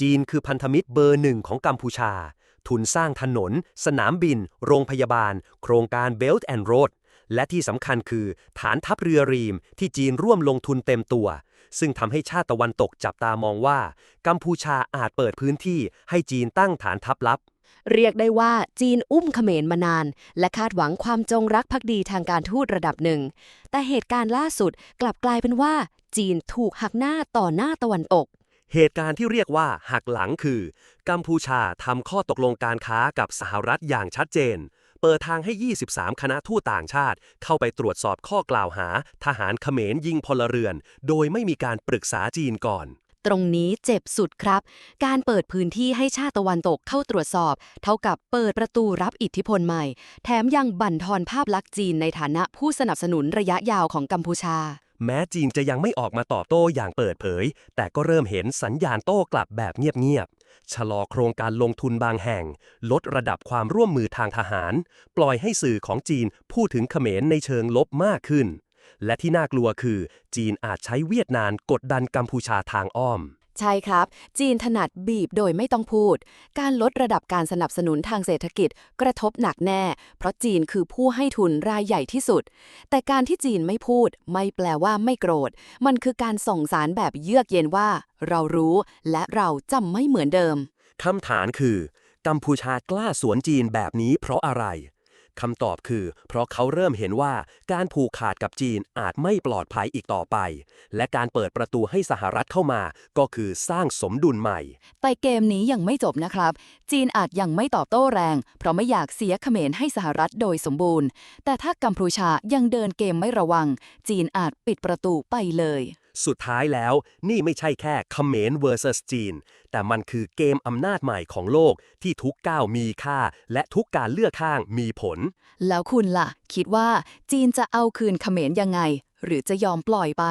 จีนคือพันธมิตรเบอร์หนึ่งของกัมพูชา ทุนสร้างถนน สนามบิน โรงพยาบาล โครงการ Belt and Road และที่สำคัญคือ ฐานทัพเรือรีม ที่จีนร่วมลงทุนเต็มตัว ซึ่งทำให้ชาติตะวันตกจับตามองว่า กัมพูชาอาจเปิดพื้นที่ให้จีนตั้งฐานทัพลับ เรียกได้ว่าจีนอุ้มเขมรมานาน และคาดหวังความจงรักภักดีทางการทูตระดับหนึ่ง แต่เหตุการณ์ล่าสุดกลับกลายเป็นว่า จีนถูกหักหน้าต่อหน้าตะวันตก เหตุการณ์ที่เรียกว่าหักหลังคือ กัมพูชาทำข้อตกลงการค้ากับสหรัฐอย่างชัดเจน เปิดทางให้ 23 คณะทูตต่างชาติ เข้าไปตรวจสอบข้อกล่าวหา ทหารเขมรยิงพลเรือน โดยไม่มีการปรึกษาจีนก่อน ตรงนี้เจ็บสุดครับ การเปิดพื้นที่ให้ชาติตะวันตกเข้าตรวจสอบ เท่ากับเปิดประตูรับอิทธิพลใหม่ แถมยังบั่นทอนภาพลักษณ์จีนในฐานะผู้สนับสนุนระยะยาวของกัมพูชา แม้จีนจะยังไม่ออกมาตอบโต้อย่างเปิดเผย แต่ก็เริ่มเห็นสัญญาณโต้กลับแบบเงียบๆ ชะลอโครงการลงทุนบางแห่ง ลดระดับความร่วมมือทางทหาร ปล่อยให้สื่อของจีนพูดถึงเขมรในเชิงลบมากขึ้น และที่น่ากลัวคือ จีนอาจใช้เวียดนามกดดันกัมพูชาทางอ้อม ใช่ครับ จีนถนัดบีบโดยไม่ต้องพูด การลดระดับการสนับสนุนทางเศรษฐกิจกระทบหนักแน่ เพราะจีนคือผู้ให้ทุนรายใหญ่ที่สุด แต่การที่จีนไม่พูด ไม่แปลว่าไม่โกรธ มันคือการส่งสารแบบเยือกเย็นว่า เรารู้และเราจำไม่เหมือนเดิมคำถามคือ กัมพูชากล้าสวนจีนแบบนี้เพราะอะไร คำตอบคือ เพราะเขาเริ่มเห็นว่าการผูกขาดกับจีนอาจไม่ปลอดภัยอีกต่อไป และการเปิดประตูให้สหรัฐเข้ามา ก็คือสร้างสมดุลใหม่ แต่เกมนี้ยังไม่จบนะครับ จีนอาจยังไม่ตอบโต้แรง เพราะไม่อยากเสียเขมรให้สหรัฐโดยสมบูรณ์ แต่ถ้ากัมพูชายังเดินเกมไม่ระวัง จีนอาจปิดประตูไปเลย สุดท้ายแล้วนี่ไม่ใช่แค่เขมร vs จีน แต่มันคือเกมอำนาจใหม่ของโลกที่ทุกก้าวมีค่า และทุกการเลือกข้างมีผล แล้วคุณล่ะ คิดว่าจีนจะเอาคืนเขมรยังไง หรือจะยอมปล่อยไป